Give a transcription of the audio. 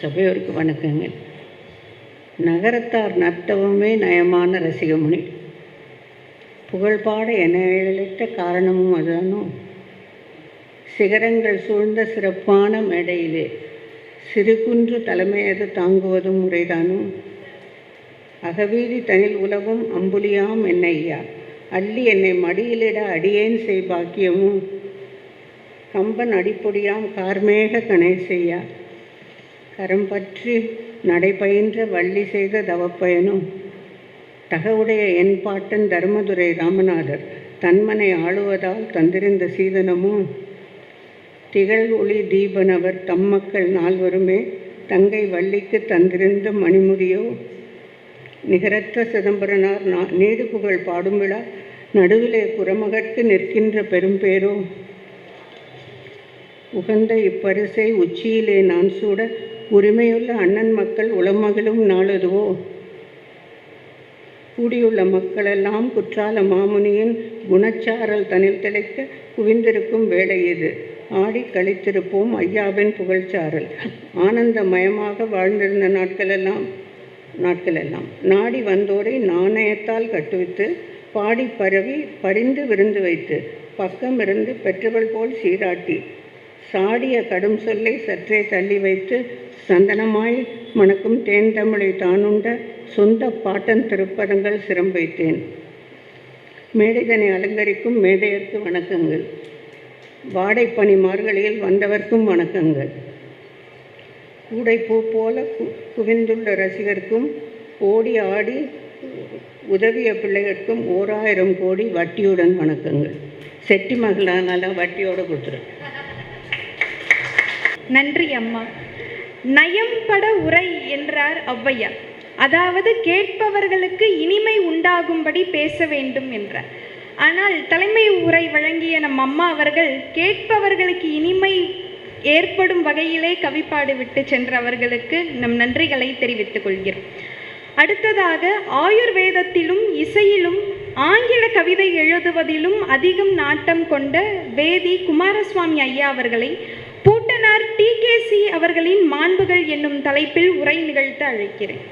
சபையோருக்கு வணக்கங்கள் நகரத்தார் நர்த்தவமே நயமான ரசிகமுனி புகழ்பாட என எழுத்த காரணமும் அதுதானோ? சிகரங்கள் சூழ்ந்த சிறப்பான மேடையிலே சிறுகுன்று தலைமையது தாங்குவதும் முறைதானோ? அகவீதி தனில் உலகம் அம்புலியாம் என்னையா? அள்ளி என்னை மடியிலிட அடியேன் செய் பாக்கியமும் கம்பன் அடிப்பொடியாம் கார்மேக கணேசையா கரம் பற்றி நடைபயின்ற வள்ளி செய்த தவப்பயனும் தகவுடைய என் பாட்டன் தர்மதுரை ராமநாதர் தன்மனை ஆளுவதால் தந்திருந்த சீதனமும் திகழ் ஒளி தீபனவர் தம் மக்கள் நால்வருமே தங்கை வள்ளிக்கு தந்திருந்த மணிமுடியோ? நிகரற்ற சிதம்பரனார் நீடு புகழ் பாடும் விழா நடுவிலே புறமகற்கு நிற்கின்ற பெரும்பேரோ? உகந்த இப்பரிசை உச்சியிலே நான் சூட உரிமையுள்ள அண்ணன் மக்கள் உளமகளும் நாளதுவோ கூடியுள்ள மக்களெல்லாம் குற்றால மாமுனியின் குணச்சாரல் தனில் திளைக்க குவிந்திருக்கும் வேலை இது. ஆடி கழித்திருப்போம் ஐயாவின் புகழ்ச்சாரல். ஆனந்தமயமாக வாழ்ந்திருந்த நாட்களெல்லாம் நாட்களெல்லாம். நாடி வந்தோரை நாணயத்தால் கட்டுவித்து பாடி பரவி பரிந்து விருந்து வைத்து பக்கம் இருந்து பெற்றவள் போல் சீராட்டி சாடிய கடும் சொல்லை சற்றே தள்ளி வைத்து சந்தனமாய் மணக்கும் தேன் தமிழை தானுண்ட சொந்த பாட்டன் திருப்பதங்கள் சிரம் வைத்தேன். மேடைதனை அலங்கரிக்கும் மேடையர்க்கு வணக்கங்கள். வாடைப்பனி மார்கழியில் வந்தவர்க்கும் வணக்கங்கள். கூடை பூ போல கு குவிந்துள்ள ரசிகர்க்கும் ஓடி ஆடி உதவிய பிள்ளைகளுக்கும் ஓராயிரம் கோடி வட்டியுடன் வணக்கங்கள். செட்டி மகளானால வட்டியோடு கொடுத்துருக்கேன். நன்றி அம்மா. நயம்பட உரை என்றார் ஔவையார். அதாவது கேட்பவர்களுக்கு இனிமை உண்டாகும்படி பேச வேண்டும் என்றார். ஆனால் தலைமை உரை வழங்கிய நம் அம்மா அவர்கள் கேட்பவர்களுக்கு இனிமை ஏற்படும் வகையிலே கவிப்பாடு விட்டு சென்றவர்களுக்கு நம் நன்றிகளை தெரிவித்துக் கொள்கிறோம். அடுத்ததாக ஆயுர்வேதத்திலும் இசையிலும் ஆங்கில கவிதை எழுதுவதிலும் அதிகம் நாட்டம் கொண்ட வேதி குமாரசுவாமி ஐயா அவர்களை அவர்களின் மாண்புகள் என்னும் தலைப்பில் உரை நிகழ்த்த அழைக்கிறேன்.